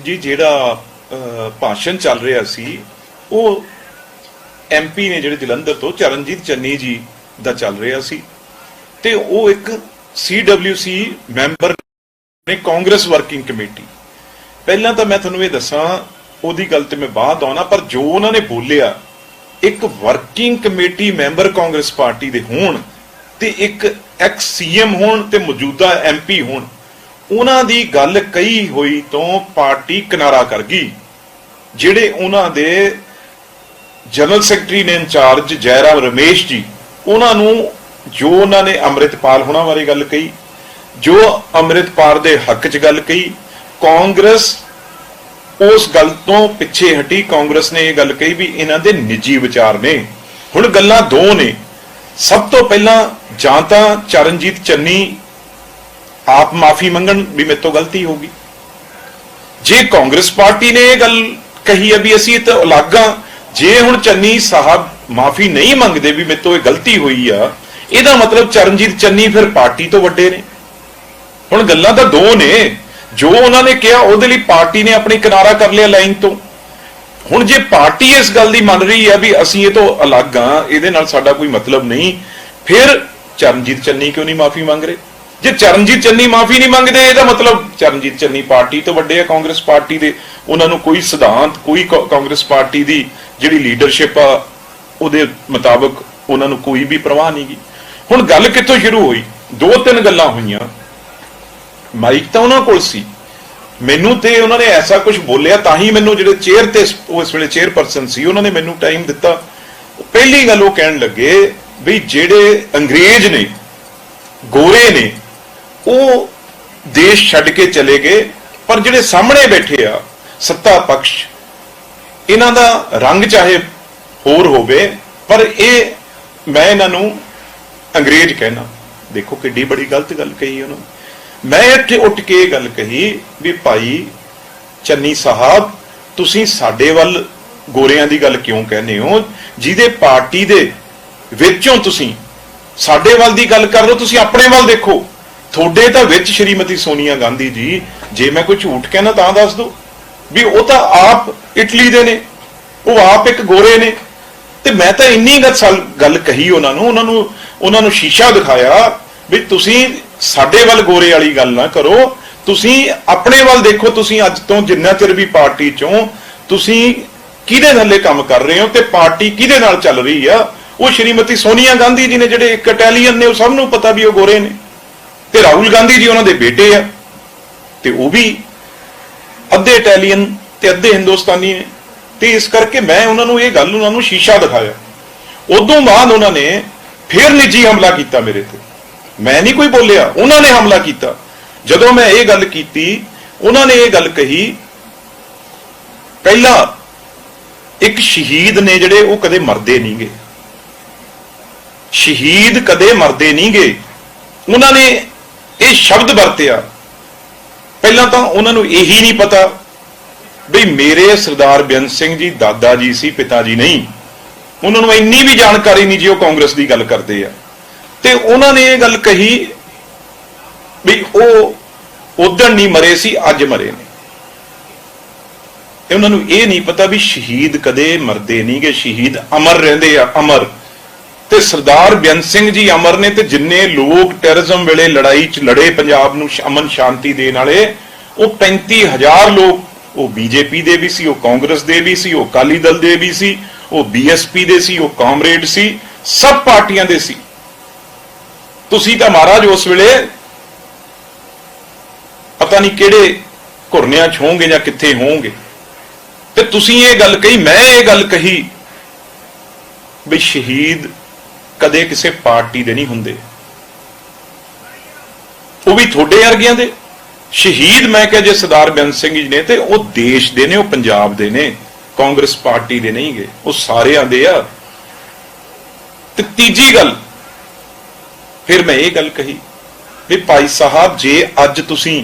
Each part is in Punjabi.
ਜੀ, ਜਿਹੜਾ ਭਾਸ਼ਣ ਚੱਲ ਰਿਹਾ ਸੀ, ਉਹ ਐਮਪੀ ਨੇ ਜਿਹੜੇ ਜਲੰਧਰ ਤੋਂ ਚਰਨਜੀਤ ਚੰਨੀ ਜੀ ਦਾ ਚੱਲ ਰਿਹਾ ਸੀ। ਤੇ ਉਹ ਇੱਕ ਸੀਡਬਲਯੂਸੀ ਮੈਂਬਰ ਨੇ ਕਾਂਗਰਸ ਵਰਕਿੰਗ ਕਮੇਟੀ। ਪਹਿਲਾਂ ਤਾਂ ਮੈਂ ਤੁਹਾਨੂੰ ਇਹ ਦੱਸਾਂ, ਉਹਦੀ ਗੱਲ ਤੇ ਮੈਂ ਬਾਅਦ ਆਉਣਾ, ਪਰ ਜੋ ਉਹਨਾਂ ਨੇ ਬੋਲਿਆ, ਇੱਕ working committee member Congress party ਦੇ ਹੋਣ ਤੇ ਇੱਕ ਐਕਸ ਸੀਐਮ ਹੋਣ ਤੇ ਮੌਜੂਦਾ ਐਮਪੀ ਹੋਣ ਉਹਨਾਂ ਦੀ ਗੱਲ ਕਹੀ ਹੋਈ ਤੋਂ ਪਾਰਟੀ ਕਿਨਾਰਾ ਕਰ ਗਈ, ਜਿਹੜੇ ਉਹਨਾਂ ਦੇ ਜਨਰਲ ਸੈਕਟਰੀ ਨੇ ਇੰਚਾਰਜ ਜੈਰਾਮ ਰਮੇਸ਼ ਜੀ, ਉਹਨਾਂ ਨੂੰ ਜੋ ਉਹਨਾਂ ਨੇ ਅੰਮ੍ਰਿਤਪਾਲ ਹੋਣਾ ਬਾਰੇ ਗੱਲ ਕਹੀ, ਜੋ ਅੰਮ੍ਰਿਤਪਾਲ ਦੇ ਹੱਕ 'ਚ ਗੱਲ ਕਹੀ, ਕਾਂਗਰਸ ਉਸ ਗੱਲ ਤੋਂ ਪਿੱਛੇ ਹਟੀ, ਕਾਂਗਰਸ ਨੇ ਇਹ ਗੱਲ ਕਹੀ ਵੀ ਇਹਨਾਂ ਦੇ ਨਿੱਜੀ ਵਿਚਾਰ ਨੇ। ਹੁਣ ਗੱਲਾਂ ਦੋ ਨੇ। ਸਭ ਤੋਂ ਪਹਿਲਾਂ ਜਾਂ ਤਾਂ ਚਰਨਜੀਤ ਚੰਨੀ ਆਪ ਮਾਫੀ ਮੰਗਣ ਵੀ ਮੇਰੇ ਤੋਂ ਗਲਤੀ ਹੋ ਗਈ। ਜੇ ਕਾਂਗਰਸ ਪਾਰਟੀ ਨੇ ਇਹ ਗੱਲ ਕਹੀ ਹੈ ਵੀ ਅਸੀਂ ਇਹ ਤਾਂ ਅਲੱਗ ਹਾਂ ਜੇ ਹੁਣ ਚੰਨੀ ਸਾਹਿਬ ਮਾਫੀ ਨਹੀਂ ਮੰਗਦੇ ਵੀ ਮੇਰੇ ਤੋਂ ਇਹ ਗਲਤੀ ਹੋਈ ਆ, ਇਹਦਾ ਮਤਲਬ ਚਰਨਜੀਤ ਚੰਨੀ ਫਿਰ ਪਾਰਟੀ ਤੋਂ ਵੱਡੇ ਨੇ। ਹੁਣ ਗੱਲਾਂ ਤਾਂ ਦੋ ਨੇ। ਜੋ ਉਹਨਾਂ ਨੇ ਕਿਹਾ, ਉਹਦੇ ਲਈ ਪਾਰਟੀ ਨੇ ਆਪਣੀ ਕਿਨਾਰਾ ਕਰ ਲਿਆ ਲਾਈਨ ਤੋਂ। ਹੁਣ ਜੇ ਪਾਰਟੀ ਇਸ ਗੱਲ ਦੀ ਮੰਨ ਰਹੀ ਹੈ ਵੀ ਅਸੀਂ ਇਹ ਤੋਂ ਅਲੱਗ ਹਾਂ ਇਹਦੇ ਨਾਲ ਸਾਡਾ ਕੋਈ ਮਤਲਬ ਨਹੀਂ। ਫਿਰ ਚਰਨਜੀਤ ਚੰਨੀ ਕਿਉਂ ਨਹੀਂ ਮਾਫੀ ਮੰਗ ਰਹੇ? ਜੇ ਚਰਨਜੀਤ ਚੰਨੀ ਮਾਫੀ ਨਹੀਂ ਮੰਗਦੇ, ਇਹਦਾ ਮਤਲਬ ਚਰਨਜੀਤ ਚੰਨੀ ਪਾਰਟੀ ਤੋਂ ਵੱਡੇ ਆ, ਕਾਂਗਰਸ ਪਾਰਟੀ ਦੇ। ਉਹਨਾਂ ਨੂੰ ਕੋਈ ਸਿਧਾਂਤ, ਕੋਈ ਕਾਂਗਰਸ ਪਾਰਟੀ ਦੀ ਜਿਹੜੀ ਲੀਡਰਸ਼ਿਪ ਆ, ਉਹਦੇ ਮੁਤਾਬਕ ਉਹਨਾਂ ਨੂੰ ਕੋਈ ਵੀ ਪ੍ਰਵਾਹ ਨਹੀਂ ਗੀ। ਹੁਣ ਗੱਲ ਕਿੱਥੋਂ ਸ਼ੁਰੂ ਹੋਈ? ਦੋ ਤਿੰਨ ਗੱਲਾਂ ਹੋਈਆਂ। ਮਾਈਕ ਤਾਂ ਉਹਨਾਂ ਕੋਲ ਸੀ। ਮੈਨੂੰ ਤੇ ਉਹਨਾਂ ਨੇ ਐਸਾ ਕੁਝ ਬੋਲਿਆ ਤਾਂ ਹੀ ਮੈਨੂੰ ਜਿਹੜੇ ਚੇਅਰ ਤੇ ਸ- ਉਹ ਇਸ ਵੇਲੇ ਚੇਅਰਪਰਸਨ ਸੀ, ਉਹਨਾਂ ਨੇ ਮੈਨੂੰ ਟਾਈਮ ਦਿੱਤਾ। ਪਹਿਲੀ ਗੱਲ ਉਹ ਕਹਿਣ ਲੱਗੇ ਵੀ ਜਿਹੜੇ ਅੰਗਰੇਜ਼ ਨੇ, ਗੋਰੇ ਨੇ ਉਹ ਦੇਸ਼ ਛੱਡ ਕੇ ਚਲੇ ਗਏ, ਪਰ ਜਿਹੜੇ ਸਾਹਮਣੇ ਬੈਠੇ ਆ, ਸੱਤਾ ਪਕਸ਼, ਇਹਨਾਂ ਦਾ ਰੰਗ ਚਾਹੇ ਹੋਰ ਹੋਵੇ, ਪਰ ਇਹ ਮੈਂ ਇਹਨਾਂ ਨੂੰ ਅੰਗਰੇਜ਼ ਕਹਿਣਾ, ਦੇਖੋ ਕਿੱਡੀ ਬੜੀ ਗਲਤ ਗੱਲ ਕਹੀ ਉਹਨਾਂ ਨੇ। ਮੈਂ ਇੱਥੇ ਉੱਠ ਕੇ ਇਹ ਗੱਲ ਕਹੀ ਵੀ ਭਾਈ ਚੰਨੀ ਸਾਹਿਬ, ਤੁਸੀਂ ਸਾਡੇ ਵੱਲ ਗੋਰਿਆਂ ਦੀ ਗੱਲ ਕਿਉਂ ਕਹਿੰਦੇ ਹੋ ਜਿਹਦੇ ਪਾਰਟੀ ਦੇ ਵਿੱਚੋਂ ਤੁਸੀਂ ਸਾਡੇ ਵੱਲ ਦੀ ਗੱਲ ਕਰ ਰਹੇ ਹੋ, ਤੁਸੀਂ ਆਪਣੇ ਵੱਲ ਦੇਖੋ ਤੁਹਾਡੇ ਤਾਂ ਵਿੱਚ ਸ਼੍ਰੀਮਤੀ ਸੋਨੀਆ ਗਾਂਧੀ ਜੀ, ਜੇ ਮੈਂ ਕੋਈ ਝੂਠ ਕਹਿਣਾ ਤਾਂ ਦੱਸ ਦਿਓ। ਵੀ ਉਹ ਤਾਂ ਆਪ ਇਟਲੀ ਦੇ ਨੇ, ਉਹ ਆਪ ਇੱਕ ਗੋਰੇ ਨੇ। ਤੇ ਮੈਂ ਤਾਂ ਇੰਨੀ ਗੱਲ ਗੱਲ ਕਹੀ ਉਹਨਾਂ ਨੂੰ ਉਹਨਾਂ ਨੂੰ ਉਹਨਾਂ ਨੂੰ ਸ਼ੀਸ਼ਾ ਦਿਖਾਇਆ ਵੀ ਤੁਸੀਂ ਸਾਡੇ ਵੱਲ ਗੋਰੇ ਵਾਲੀ ਗੱਲ ਨਾ ਕਰੋ। ਤੁਸੀਂ ਆਪਣੇ ਵੱਲ ਦੇਖੋ, ਤੁਸੀਂ ਅੱਜ ਤੋਂ ਜਿੰਨਾ ਚਿਰ ਵੀ ਪਾਰਟੀ ਚੋਂ ਤੁਸੀਂ ਕਿਹਦੇ ਥੱਲੇ ਕੰਮ ਕਰ ਰਹੇ ਹੋ ਤੇ ਪਾਰਟੀ ਕਿਹਦੇ ਨਾਲ ਚੱਲ ਰਹੀ ਆ, ਉਹ ਸ਼੍ਰੀਮਤੀ ਸੋਨੀਆ ਗਾਂਧੀ ਜੀ ਨੇ ਜਿਹੜੇ ਇੱਕ ਇਟਾਲੀਅਨ ਨੇ, ਉਹ ਸਭ ਨੂੰ ਪਤਾ ਵੀ ਉਹ ਗੋਰੇ ਨੇ। ਤੇ ਰਾਹੁਲ ਗਾਂਧੀ ਜੀ ਉਹਨਾਂ ਦੇ ਬੇਟੇ ਆ, ਤੇ ਉਹ ਵੀ ਅੱਧੇ ਇਟਾਲੀਅਨ ਤੇ ਅੱਧੇ ਹਿੰਦੁਸਤਾਨੀ ਨੇ। ਤੇ ਇਸ ਕਰਕੇ ਮੈਂ ਉਹਨਾਂ ਨੂੰ ਇਹ ਗੱਲ ਉਹਨਾਂ ਨੂੰ ਸ਼ੀਸ਼ਾ ਦਿਖਾਇਆ। ਉਦੋਂ ਬਾਅਦ ਉਹਨਾਂ ਨੇ ਫਿਰ ਨਿੱਜੀ ਹਮਲਾ ਕੀਤਾ ਮੇਰੇ ਤੇ। ਮੈਂ ਨਹੀਂ ਕੋਈ ਬੋਲਿਆ, ਉਹਨਾਂ ਨੇ ਹਮਲਾ ਕੀਤਾ। ਜਦੋਂ ਮੈਂ ਇਹ ਗੱਲ ਕੀਤੀ, ਉਹਨਾਂ ਨੇ ਇਹ ਗੱਲ ਕਹੀ, ਪਹਿਲਾ ਇੱਕ ਸ਼ਹੀਦ ਨੇ ਜਿਹੜੇ ਉਹ ਕਦੇ ਮਰਦੇ ਨਹੀਂਗੇ ਸ਼ਹੀਦ ਕਦੇ ਮਰਦੇ ਨਹੀਂਗੇ ਉਹਨਾਂ ਨੇ ਇਹ ਸ਼ਬਦ ਵਰਤਿਆ। ਪਹਿਲਾਂ ਤਾਂ ਉਹਨਾਂ ਨੂੰ ਇਹੀ ਨਹੀਂ ਪਤਾ ਵੀ ਮੇਰੇ ਸਰਦਾਰ ਬੇਅੰਤ ਸਿੰਘ ਜੀ ਦਾਦਾ ਜੀ ਸੀ, ਪਿਤਾ ਜੀ ਨਹੀਂ। ਉਹਨਾਂ ਨੂੰ ਇੰਨੀ ਵੀ ਜਾਣਕਾਰੀ ਨਹੀਂ ਜੀ ਉਹ ਕਾਂਗਰਸ ਦੀ ਗੱਲ ਕਰਦੇ ਆ। ਤੇ ਉਹਨਾਂ ਨੇ ਇਹ ਗੱਲ ਕਹੀ ਵੀ ਉਹ ਉਦੋਂ ਨਹੀਂ ਮਰੇ ਸੀ, ਅੱਜ ਮਰੇ ਨੇ। ਤੇ ਉਹਨਾਂ ਨੂੰ ਇਹ ਨਹੀਂ ਪਤਾ ਵੀ ਸ਼ਹੀਦ ਕਦੇ ਮਰਦੇ ਨਹੀਂਗੇ ਸ਼ਹੀਦ ਅਮਰ ਰਹਿੰਦੇ ਆ, ਅਮਰ। ਤੇ ਸਰਦਾਰ ਬੇਅੰਤ ਸਿੰਘ ਜੀ ਅਮਰ ਨੇ ਤੇ ਜਿੰਨੇ ਲੋਕ ਟੈਰਰਿਜ਼ਮ ਵੇਲੇ ਲੜਾਈ 'ਚ ਲੜੇ ਪੰਜਾਬ ਨੂੰ ਅਮਨ ਸ਼ਾਂਤੀ ਦੇਣ ਵਾਲੇ, ਉਹ 35000 ਲੋਕ, ਉਹ ਬੀਜੇਪੀ ਦੇ ਵੀ ਸੀ, ਉਹ ਕਾਂਗਰਸ ਦੇ ਵੀ ਸੀ, ਉਹ ਅਕਾਲੀ ਦਲ ਦੇ ਵੀ ਸੀ, ਉਹ ਬੀਐਸਪੀ ਦੇ ਸੀ, ਉਹ ਕਾਮਰੇਡ ਸੀ, ਸਭ ਪਾਰਟੀਆਂ ਦੇ ਸੀ। ਤੁਸੀਂ ਤਾਂ ਮਹਾਰਾਜ ਉਸ ਵੇਲੇ ਪਤਾ ਨਹੀਂ ਕਿਹੜੇ ਘੁਰਨਿਆਂ 'ਚ ਹੋਵੋਗੇ ਜਾਂ ਕਿੱਥੇ ਹੋਵੋਗੇ ਤੇ ਤੁਸੀਂ ਇਹ ਗੱਲ ਕਹੀ, ਮੈਂ ਇਹ ਗੱਲ ਕਹੀ ਵੀ ਸ਼ਹੀਦ ਕਦੇ ਕਿਸੇ ਪਾਰਟੀ ਦੇ ਨਹੀਂ ਹੁੰਦੇ। ਉਹ ਵੀ ਤੁਹਾਡੇ ਵਰਗਿਆਂ ਦੇ। ਸ਼ਹੀਦ ਮੈਂ ਕਿਹਾ ਜੇ ਸਰਦਾਰ ਬੇਅੰਤ ਸਿੰਘ ਜੀ ਨੇ ਤੇ ਉਹ ਦੇਸ਼ ਦੇ ਨੇ, ਉਹ ਪੰਜਾਬ ਦੇ ਨੇ, ਕਾਂਗਰਸ ਪਾਰਟੀ ਦੇ ਨਹੀਂ ਗਏ ਉਹ ਸਾਰਿਆਂ ਦੇ ਆ। ਤੇ ਤੀਜੀ ਗੱਲ, ਫਿਰ ਮੈਂ ਇਹ ਗੱਲ ਕਹੀ ਵੀ ਭਾਈ ਸਾਹਿਬ, ਜੇ ਅੱਜ ਤੁਸੀਂ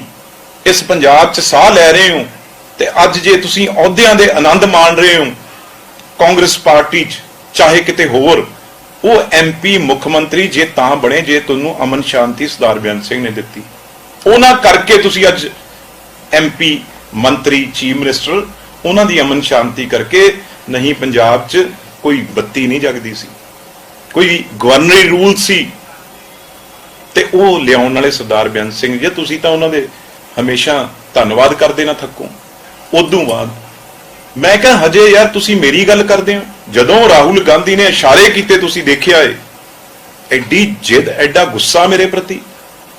ਇਸ ਪੰਜਾਬ 'ਚ ਸਾਹ ਲੈ ਰਹੇ ਹੋ ਤੇ ਅੱਜ ਜੇ ਤੁਸੀਂ ਅਹੁਦਿਆਂ ਦੇ ਆਨੰਦ ਮਾਣ ਰਹੇ ਹੋ ਕਾਂਗਰਸ ਪਾਰਟੀ 'ਚ, ਚਾਹੇ ਕਿਤੇ ਹੋਰ ਉਹ ਐਮਪੀ ਮੁੱਖ ਮੰਤਰੀ ਜੇ ਤਾਂ ਬਣੇ, ਜੇ ਤੁਹਾਨੂੰ ਅਮਨ ਸ਼ਾਂਤੀ ਸਰਦਾਰ ਬੇਅੰਤ ਸਿੰਘ ਨੇ ਦਿੱਤੀ। ਉਹਨਾਂ ਕਰਕੇ ਤੁਸੀਂ ਅੱਜ ਐਮਪੀ ਮੰਤਰੀ, ਚੀਫ ਮਿਨਿਸਟਰ, ਉਹਨਾਂ ਦੀ ਅਮਨ ਸ਼ਾਂਤੀ ਕਰਕੇ ਨਹੀਂ ਪੰਜਾਬ 'ਚ ਕੋਈ ਬੱਤੀ ਨਹੀਂ ਜਗਦੀ ਸੀ। ਕੋਈ ਗਵਰਨਰੀ ਰੂਲ ਸੀ। ਤੇ ਉਹ ਲਿਆਉਣ ਵਾਲੇ ਸਰਦਾਰ ਬੇਅੰਤ ਸਿੰਘ ਜੀ, ਤੁਸੀਂ ਤਾਂ ਉਹਨਾਂ ਦੇ ਹਮੇਸ਼ਾ ਧੰਨਵਾਦ ਕਰਦੇ ਨਾ ਥੱਕੋ। ਉਦੋਂ ਬਾਅਦ ਮੈਂ ਕਿਹਾ, ਹਜੇ ਯਾਰ ਤੁਸੀਂ ਮੇਰੀ ਗੱਲ ਕਰਦੇ ਹੋ। ਜਦੋਂ ਰਾਹੁਲ ਗਾਂਧੀ ਨੇ ਇਸ਼ਾਰੇ ਕੀਤੇ ਤੁਸੀਂ ਦੇਖਿਆ ਏ, ਐਡੀ ਜਿੱਦ, ਐਡਾ ਗੁੱਸਾ ਮੇਰੇ ਪ੍ਰਤੀ।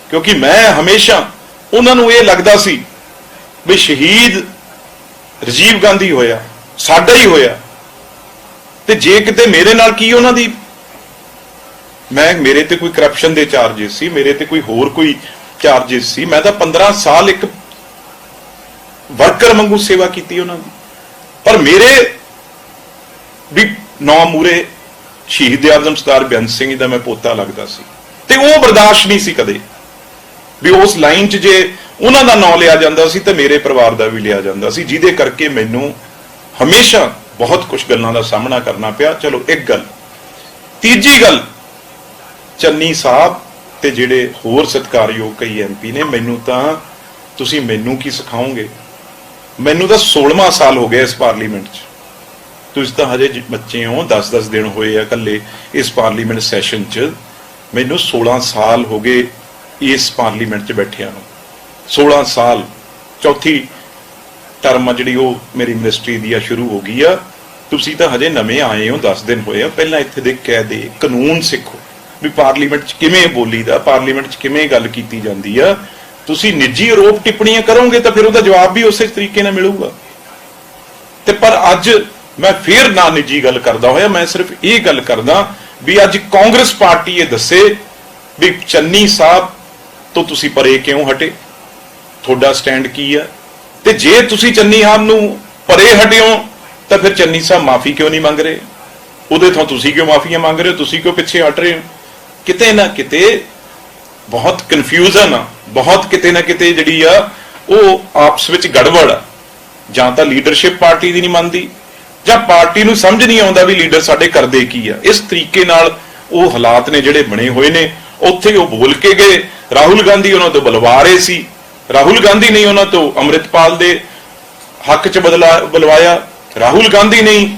ਕਿਉਂਕਿ ਮੈਂ ਹਮੇਸ਼ਾ ਉਹਨਾਂ ਨੂੰ ਇਹ ਲੱਗਦਾ ਸੀ ਵੀ ਸ਼ਹੀਦ ਰਜੀਵ ਗਾਂਧੀ ਹੋਇਆ, ਸਾਡਾ ਹੀ ਹੋਇਆ। ਤੇ ਜੇ ਕਿਤੇ ਮੇਰੇ ਨਾਲ ਕੀ ਉਹਨਾਂ ਦੀ? ਮੈਂ, ਮੇਰੇ ਤੇ ਕੋਈ ਕਰਪਸ਼ਨ ਦੇ ਚਾਰजेस ਸੀ, ਮੇਰੇ ਤੇ ਕੋਈ ਹੋਰ ਕੋਈ ਚਾਰजेस ਸੀ। ਮੈਂ ਤਾਂ 15 ਸਾਲ ਇੱਕ ਵਰਕਰ ਵਾਂਗੂ ਸੇਵਾ ਕੀਤੀ ਉਹਨਾਂ ਦੀ। ਪਰ ਮੇਰੇ ਵੀ ਨੌ ਮੂਰੇ ਸ਼ਹੀਦ ਆਜ਼ਮ ਸਰਦਾਰ ਬੇਅੰਤ ਸਿੰਘ ਜੀ ਦਾ ਮੈਂ ਪੋਤਾ ਲੱਗਦਾ ਸੀ। ਤੇ ਉਹ ਬਰਦਾਸ਼ਤ ਨਹੀਂ ਸੀ ਕਦੇ। ਵੀ ਉਸ ਲਾਈਨ 'ਚ ਜੇ ਉਹਨਾਂ ਦਾ ਨਾਂ ਲਿਆ ਜਾਂਦਾ ਸੀ ਤੇ ਮੇਰੇ ਪਰਿਵਾਰ ਦਾ ਵੀ ਲਿਆ ਜਾਂਦਾ ਸੀ, ਜਿਹਦੇ ਕਰਕੇ ਮੈਨੂੰ ਹਮੇਸ਼ਾ ਬਹੁਤ ਕੁਝ ਗੱਲਾਂ ਦਾ ਸਾਹਮਣਾ ਕਰਨਾ ਪਿਆ। ਚਲੋ ਇੱਕ ਗੱਲ। ਤੀਜੀ ਗੱਲ, ਚੰਨੀ ਸਾਹਿਬ ਤੇ ਜਿਹੜੇ ਹੋਰ ਸਤਿਕਾਰਯੋਗ ਕਈ ਐਮਪੀ ਨੇ, ਮੈਨੂੰ ਤਾਂ ਤੁਸੀਂ ਮੈਨੂੰ ਕੀ ਸਿਖਾਓਗੇ? ਮੈਨੂੰ ਤਾਂ 16ਵਾਂ ਸਾਲ ਹੋ ਗਿਆ ਇਸ ਪਾਰਲੀਮੈਂਟ 'ਚ। ਤੁਸੀਂ ਤਾਂ ਹਜੇ ਬੱਚੇ ਹੋ 10-10 ਦਿਨ ਹੋਏ ਆ ਇਕੱਲੇ ਇਸ ਪਾਰਲੀਮੈਂਟ ਸੈਸ਼ਨ 'ਚ। ਮੈਨੂੰ 16 ਸਾਲ ਹੋ ਗਏ ਇਸ ਪਾਰਲੀਮੈਂਟ 'ਚ ਬੈਠਿਆਂ ਨੂੰ। 16 ਸਾਲ, ਚੌਥੀ ਟਰਮ ਆ ਜਿਹੜੀ ਉਹ ਮੇਰੀ ਮਿਨਿਸਟਰੀ ਦੀ ਆ, ਸ਼ੁਰੂ ਹੋ ਗਈ ਆ। ਤੁਸੀਂ ਤਾਂ ਹਜੇ ਨਵੇਂ ਆਏ ਹੋ 10 ਦਿਨ ਹੋਏ ਆ। ਪਹਿਲਾਂ ਇੱਥੇ ਦੇ ਕਾਇਦੇ ਕਾਨੂੰਨ ਸਿੱਖੋ। ਵੀ ਪਾਰਲੀਮੈਂਟ 'ਚ ਕਿਵੇਂ ਬੋਲੀਦਾ, ਪਾਰਲੀਮੈਂਟ 'ਚ ਕਿਵੇਂ ਗੱਲ ਕੀਤੀ ਜਾਂਦੀ ਆ? ਤੁਸੀਂ ਨਿੱਜੀ ਆਰੋਪ ਟਿੱਪਣੀਆਂ ਕਰੋਗੇ ਤਾਂ ਫਿਰ ਉਹਦਾ ਜਵਾਬ ਵੀ ਉਸੇ ਤਰੀਕੇ ਨਾਲ ਮਿਲੂਗਾ। ਤੇ ਪਰ ਅੱਜ ਮੈਂ ਫੇਰ ਨਾ ਨਿੱਜੀ ਗੱਲ ਕਰਦਾ ਹੋਇਆ, ਮੈਂ ਸਿਰਫ ਇਹ ਗੱਲ ਕਰਦਾ ਵੀ ਅੱਜ ਕਾਂਗਰਸ ਪਾਰਟੀ ਇਹ ਦੱਸੇ ਵੀ ਚੰਨੀ ਸਾਹਿਬ ਤੋਂ ਤੁਸੀਂ ਪਰੇ ਕਿਉਂ ਹਟੇ? ਤੁਹਾਡਾ ਸਟੈਂਡ ਕੀ ਆ? ਤੇ ਜੇ ਤੁਸੀਂ ਚੰਨੀ ਸਾਹਿਬ ਨੂੰ ਪਰੇ ਹਟਿਓ, ਤਾਂ ਫਿਰ ਚੰਨੀ ਸਾਹਿਬ ਮਾਫੀ ਕਿਉਂ ਨਹੀਂ ਮੰਗ ਰਹੇ? ਉਹਦੇ ਤੋਂ ਤੁਸੀਂ ਕਿਉਂ ਮਾਫੀਆਂ ਮੰਗ ਰਹੇ ਹੋ? ਤੁਸੀਂ ਕਿਉਂ ਪਿੱਛੇ ਹਟ ਰਹੇ ਹੋ? ਕਿਤੇ ਨਾ ਕਿਤੇ ਬਹੁਤ ਕਨਫਿਊਜ਼ਨ ਆ ਬਹੁਤ ਕਿਤੇ ਨਾ ਕਿਤੇ ਜਿਹੜੀ ਆ, ਉਹ ਆਪਸ ਵਿੱਚ ਗੜਬੜ ਆ। ਜਾਂ ਤਾਂ ਲੀਡਰਸ਼ਿਪ ਪਾਰਟੀ ਦੀ ਨਹੀਂ ਮੰਨਦੀ, ਜਾਂ ਪਾਰਟੀ ਨੂੰ ਸਮਝ ਨਹੀਂ ਆਉਂਦਾ ਵੀ ਲੀਡਰ ਸਾਡੇ ਕਰਦੇ ਕੀ ਆ। ਇਸ ਤਰੀਕੇ ਨਾਲ ਉਹ ਹਾਲਾਤ ਨੇ ਜਿਹੜੇ ਬਣੇ ਹੋਏ ਨੇ, ਉੱਥੇ ਉਹ ਬੋਲ ਕੇ ਗਏ। ਰਾਹੁਲ ਗਾਂਧੀ ਉਹਨਾਂ ਤੋਂ ਬੁਲਵਾ ਰਹੇ ਸੀ। ਰਾਹੁਲ ਗਾਂਧੀ ਨੇ ਉਹਨਾਂ ਤੋਂ ਅੰਮ੍ਰਿਤਪਾਲ ਦੇ ਹੱਕ 'ਚ ਬਦਲਾ, ਬੁਲਵਾਇਆ। ਰਾਹੁਲ ਗਾਂਧੀ ਨੇ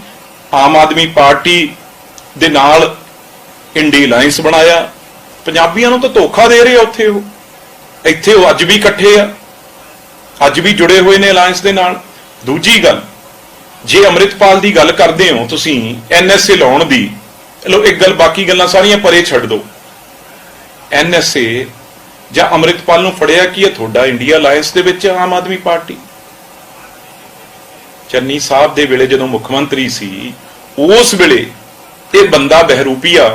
ਆਮ ਆਦਮੀ ਪਾਰਟੀ ਦੇ ਨਾਲ ਇੰਡੀ ਅਲਾਈਅੰਸ ਬਣਾਇਆ। ਪੰਜਾਬੀਆਂ ਨੂੰ ਤਾਂ ਧੋਖਾ ਦੇ ਰਹੇ ਆ ਉੱਥੇ ਉਹ। ਇੱਥੇ ਉਹ ਅੱਜ ਵੀ ਇਕੱਠੇ ਆ, ਅੱਜ ਵੀ ਜੁੜੇ ਹੋਏ ਨੇ ਅਲਾਈਅੰਸ ਦੇ ਨਾਲ। ਦੂਜੀ ਗੱਲ, ਜੇ ਅੰਮ੍ਰਿਤਪਾਲ ਦੀ ਗੱਲ ਕਰਦੇ ਹੋ ਤੁਸੀਂ ਐਨਐਸਏ ਲਾਉਣ ਦੀ ਲੋ ਇੱਕ ਗੱਲ ਬਾਕੀ ਗੱਲਾਂ ਸਾਰੀਆਂ ਪਰੇ ਛੱਡ ਦਿਓ। ਐਨਐਸਏ ਜਾਂ ਅੰਮ੍ਰਿਤਪਾਲ ਨੂੰ ਫੜਿਆ ਕੀ ਹੈ ਤੁਹਾਡਾ ਇੰਡੀਆ ਅਲਾਈਅੰਸ ਦੇ ਵਿੱਚ ਆਮ ਆਦਮੀ ਪਾਰਟੀ। ਚੰਨੀ ਸਾਹਿਬ ਦੇ ਵੇਲੇ ਜਦੋਂ ਮੁੱਖ ਮੰਤਰੀ ਸੀ, ਉਸ ਵੇਲੇ ਇਹ ਬੰਦਾ ਬਹਿਰੂਪੀਆ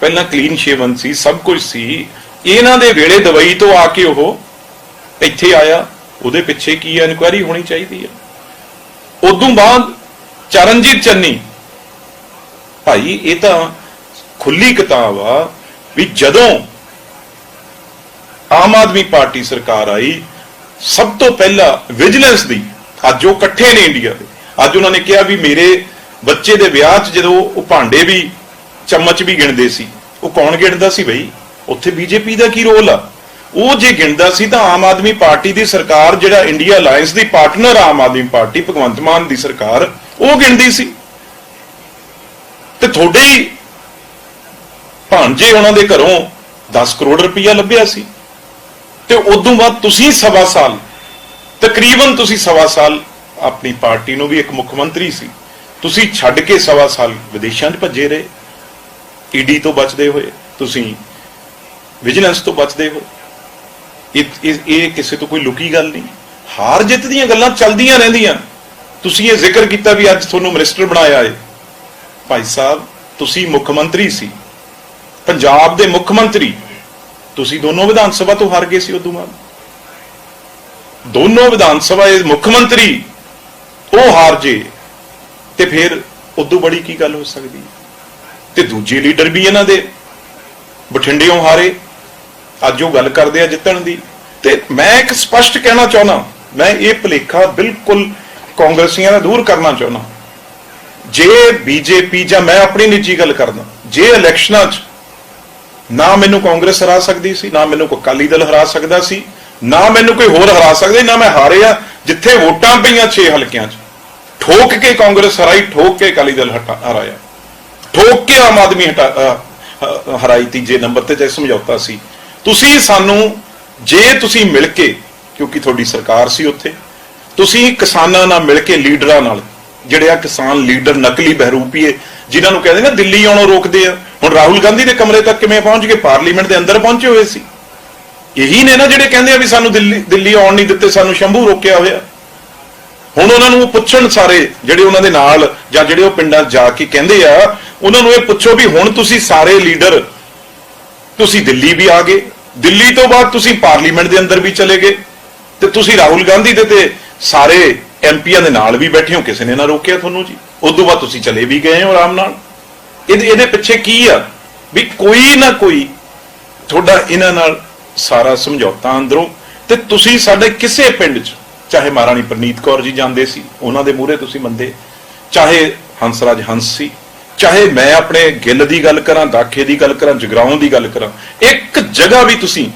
ਪਹਿਲਾਂ ਕਲੀਨ ਸ਼ੇਵਨ ਸੀ, ਸਭ ਕੁਝ ਸੀ। ਇਹਨਾਂ ਦੇ ਵੇਲੇ ਦਵਾਈ ਤੋਂ ਆ ਕੇ ਉਹ ਇੱਥੇ ਆਇਆ। ਉਹਦੇ ਪਿੱਛੇ ਕੀ ਹੈ ਇਨਕੁਆਇਰੀ ਹੋਣੀ ਚਾਹੀਦੀ ਹੈ ਉਦੋਂ ਬਾਅਦ ਚਰਨਜੀਤ ਚੰਨੀ, ਭਾਈ, ਇਹ ਤਾਂ ਖੁੱਲੀ ਕਿਤਾਬ ਆ ਵੀ ਜਦੋਂ ਆਮ ਆਦਮੀ ਪਾਰਟੀ ਸਰਕਾਰ ਆਈ, ਸਭ ਤੋਂ ਪਹਿਲਾਂ ਵਿਜੀਲੈਂਸ ਦੀ, ਅੱਜ ਉਹ ਇਕੱਠੇ ਨੇ ਇੰਡੀਆ ਦੇ। ਅੱਜ ਉਹਨਾਂ ਨੇ ਕਿਹਾ ਵੀ ਮੇਰੇ ਬੱਚੇ ਦੇ ਵਿਆਹ 'ਚ ਜਦੋਂ ਉਹ ਭਾਂਡੇ ਵੀ, ਚਮਚ ਵੀ ਗਿਣਦੇ ਸੀ, ਉਹ ਕੌਣ ਗਿਣਦਾ ਸੀ ਬਈ? ਉੱਥੇ ਬੀਜੇਪੀ ਦਾ ਕੀ ਰੋਲ ਆ? ਉਹ ਜੇ ਗਿਣਦਾ ਸੀ ਤਾਂ ਆਮ ਆਦਮੀ ਪਾਰਟੀ ਦੀ ਸਰਕਾਰ, ਜਿਹੜਾ ਇੰਡੀਆ ਅਲਾਈਅੰਸ ਦੀ ਪਾਰਟਨਰ ਆਮ ਆਦਮੀ ਪਾਰਟੀ, ਭਗਵੰਤ ਮਾਨ ਦੀ ਸਰਕਾਰ, ਉਹ ਗਿਣਦੀ ਸੀ। ਤੇ ਤੁਹਾਡੇ ਹੀ ਭਾਂਜੇ ਉਹਨਾਂ ਦੇ ਘਰੋਂ 10 ਕਰੋੜ ਰੁਪਈਆ ਲੱਭਿਆ ਸੀ। ਤੇ ਉਦੋਂ ਬਾਅਦ ਤੁਸੀਂ ਸਵਾ ਸਾਲ, ਤਕਰੀਬਨ ਤੁਸੀਂ ਸਵਾ ਸਾਲ ਆਪਣੀ ਪਾਰਟੀ ਨੂੰ ਵੀ ਇੱਕ ਮੁੱਖ ਮੰਤਰੀ ਸੀ। ਤੁਸੀਂ ਛੱਡ ਕੇ ਸਵਾ ਸਾਲ ਵਿਦੇਸ਼ਾਂ 'ਚ ਭੱਜੇ ਰਹੇ। ਈਡੀ ਤੋਂ ਬਚਦੇ ਹੋਏ ਤੁਸੀਂ ਵਿਜੀਲੈਂਸ ਤੋਂ ਬਚਦੇ ਹੋ। ਇਹ, ਇਹ- ਕਿਸੇ ਤੋਂ ਕੋਈ ਲੁਕੀ ਗੱਲ ਨਹੀਂ। ਹਾਰ ਜਿੱਤ ਦੀਆਂ ਗੱਲਾਂ ਚੱਲਦੀਆਂ ਰਹਿੰਦੀਆਂ। ਤੁਸੀਂ ਇਹ ਜ਼ਿਕਰ ਕੀਤਾ ਵੀ ਅੱਜ ਤੁਹਾਨੂੰ ਮਿਨਿਸਟਰ ਬਣਾਇਆ ਏ ਭਾਈ ਸਾਹਿਬ, ਤੁਸੀਂ ਮੁੱਖ ਮੰਤਰੀ ਸੀ। ਪੰਜਾਬ ਦੇ ਮੁੱਖ ਮੰਤਰੀ। ਤੁਸੀਂ ਦੋਨੋਂ ਵਿਧਾਨ ਸਭਾ ਤੋਂ ਹਾਰ ਗਏ ਸੀ ਉਦੋਂ ਬਾਅਦ। ਦੋਨੋਂ ਵਿਧਾਨ ਸਭਾ ਦੇ ਮੁੱਖ ਮੰਤਰੀ ਉਹ ਹਾਰ ਜੇ। ਤੇ ਫਿਰ ਉਦੋਂ ਬੜੀ ਕੀ ਗੱਲ ਹੋ ਸਕਦੀ ਹੈ? ਤੇ ਦੂਜੇ ਲੀਡਰ ਵੀ ਇਹਨਾਂ ਦੇ। ਬਠਿੰਡਿਓਂ ਹਾਰੇ। ਅੱਜ ਉਹ ਗੱਲ ਕਰਦੇ ਆ ਜਿੱਤਣ ਦੀ। ਤੇ ਮੈਂ ਇੱਕ ਸਪਸ਼ਟ ਕਹਿਣਾ ਚਾਹੁੰਦਾ, ਮੈਂ ਇਹ ਭੁਲੇਖਾ ਬਿਲਕੁਲ ਕਾਂਗਰਸੀਆਂ ਦਾ ਦੂਰ ਕਰਨਾ ਚਾਹੁੰਦਾ। ਜੇ ਬੀਜੇਪੀ ਜਾਂ ਮੈਂ ਆਪਣੀ ਨਿੱਜੀ ਗੱਲ ਕਰਦਾ, ਜੇ ਇਲੈਕਸ਼ਨਾਂ 'ਚ ਨਾ ਮੈਨੂੰ ਕਾਂਗਰਸ ਹਰਾ ਸਕਦੀ ਸੀ, ਨਾ ਮੈਨੂੰ ਕੋਈ ਅਕਾਲੀ ਦਲ ਹਰਾ ਸਕਦਾ ਸੀ, ਨਾ ਮੈਨੂੰ ਕੋਈ ਹੋਰ ਹਰਾ ਸਕਦਾ, ਨਾ ਮੈਂ ਹਾਰਿਆ ਜਿੱਥੇ ਵੋਟਾਂ ਪਈਆਂ 6 ਹਲਕਿਆਂ 'ਚ। ਠੋਕ ਕੇ ਕਾਂਗਰਸ ਹਰਾਈ, ਠੋਕ ਕੇ ਅਕਾਲੀ ਦਲ ਹਟਾ, ਹਰਾਇਆ। ਠੋਕ ਕੇ ਆਮ ਆਦਮੀ ਹਟਾ ਹਰਾਈ ਤੀਜੇ ਨੰਬਰ ਤੇ ਜੇ ਸਮਝੌਤਾ ਸੀ। ਤੁਸੀਂ ਸਾਨੂੰ, ਜੇ ਤੁਸੀਂ ਮਿਲ ਕੇ, ਕਿਉਂਕਿ ਤੁਹਾਡੀ ਸਰਕਾਰ ਸੀ ਉੱਥੇ, ਤੁਸੀਂ ਕਿਸਾਨਾਂ ਨਾਲ ਮਿਲ ਕੇ ਲੀਡਰਾਂ ਨਾਲ, ਜਿਹੜੇ ਆ ਕਿਸਾਨ ਲੀਡਰ ਨਕਲੀ ਬਹਿਰੂਪੀਏ ਜਿਨ੍ਹਾਂ ਨੂੰ ਕਹਿੰਦੇ ਨਾ ਦਿੱਲੀ ਆਉਣੋਂ ਰੋਕਦੇ ਆ, ਹੁਣ ਰਾਹੁਲ ਗਾਂਧੀ ਦੇ ਕਮਰੇ ਤੱਕ ਕਿਵੇਂ ਪਹੁੰਚ ਗਏ? ਪਾਰਲੀਮੈਂਟ ਦੇ ਅੰਦਰ ਪਹੁੰਚੇ ਹੋਏ ਸੀ। ਇਹੀ ਨੇ ਨਾ ਜਿਹੜੇ ਕਹਿੰਦੇ ਆ ਵੀ ਸਾਨੂੰ ਦਿੱਲੀ ਦਿੱਲੀ ਆਉਣ ਨਹੀਂ ਦਿੱਤੇ, ਸਾਨੂੰ ਸ਼ੰਭੂ ਰੋਕਿਆ ਹੋਇਆ। ਹੁਣ ਉਹਨਾਂ ਨੂੰ ਪੁੱਛਣ ਸਾਰੇ, ਜਿਹੜੇ ਉਹਨਾਂ ਦੇ ਨਾਲ ਜਾਂ ਜਿਹੜੇ ਉਹ ਪਿੰਡਾਂ ਜਾ ਕੇ ਕਹਿੰਦੇ ਆ, ਉਹਨਾਂ ਨੂੰ ਇਹ ਪੁੱਛੋ ਵੀ ਹੁਣ ਤੁਸੀਂ ਸਾਰੇ ਲੀਡਰ ਤੁਸੀਂ ਦਿੱਲੀ ਵੀ ਆ ਗਏ, ਦਿੱਲੀ ਤੋਂ ਬਾਅਦ ਤੁਸੀਂ ਪਾਰਲੀਮੈਂਟ ਦੇ ਅੰਦਰ ਵੀ ਚਲੇ ਗਏ ਤੇ ਤੁਸੀਂ ਰਾਹੁਲ ਗਾਂਧੀ ਦੇ ਤੇ ਸਾਰੇ ਐਮਪੀਆਂ ਦੇ ਨਾਲ ਵੀ ਬੈਠੇ ਹੋ, ਕਿਸੇ ਨੇ ਨਾ ਰੋਕਿਆ ਤੁਹਾਨੂੰ ਜੀ। ਉਸ ਤੋਂ ਬਾਅਦ ਤੁਸੀਂ ਚਲੇ ਵੀ ਗਏ ਹੋ ਆਰਾਮ ਨਾਲ। ਇਹਦੇ ਇਹਦੇ ਪਿੱਛੇ ਕੀ ਆ? ਵੀ ਕੋਈ ਨਾ ਕੋਈ ਤੁਹਾਡਾ ਇਹਨਾਂ ਨਾਲ ਸਾਰਾ ਸਮਝੌਤਾ ਅੰਦਰੋਂ ਤੇ ਤੁਸੀਂ ਸਾਡੇ ਕਿਸੇ ਪਿੰਡ 'ਚ, ਚਾਹੇ ਮਹਾਰਾਣੀ ਪ੍ਰਨੀਤ ਕੌਰ ਜੀ ਜਾਂਦੇ ਸੀ, ਉਹਨਾਂ ਦੇ ਮੂਹਰੇ ਤੁਸੀਂ ਮੰਦੇ ਚਾਹੇ ਹੰਸਰਾਜ ਹੰਸ ਸੀ ਚਾਹੇ ਮੈਂ ਆਪਣੇ ਗਿੱਲ ਦੀ ਗੱਲ ਕਰਾਂ ਦਾਖੇ ਦੀ ਗੱਲ ਕਰਾਂ, ਜਗਰਾਉਂ ਦੀ ਗੱਲ ਕਰਾਂ, ਇੱਕ ਜਗ੍ਹਾ ਵੀ ਤੁਸੀਂ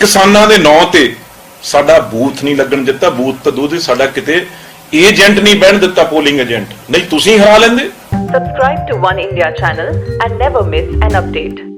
ਕਿਸਾਨਾਂ ਦੇ ਨਾਂ ਤੇ ਸਾਡਾ ਬੂਥ ਨਹੀਂ ਲੱਗਣ ਦਿੱਤਾ। ਬੂਥ ਤਾਂ ਦੂਧ ਸਾਡਾ ਕਿਤੇ ਏਜੰਟ ਨਹੀਂ ਬਣ ਦਿੱਤਾ, ਪੋਲਿੰਗ ਏਜੰਟ। ਨਹੀਂ, ਤੁਸੀਂ ਹਰਾ ਲੈਂਦੇ? Subscribe to One India channel and never miss an update.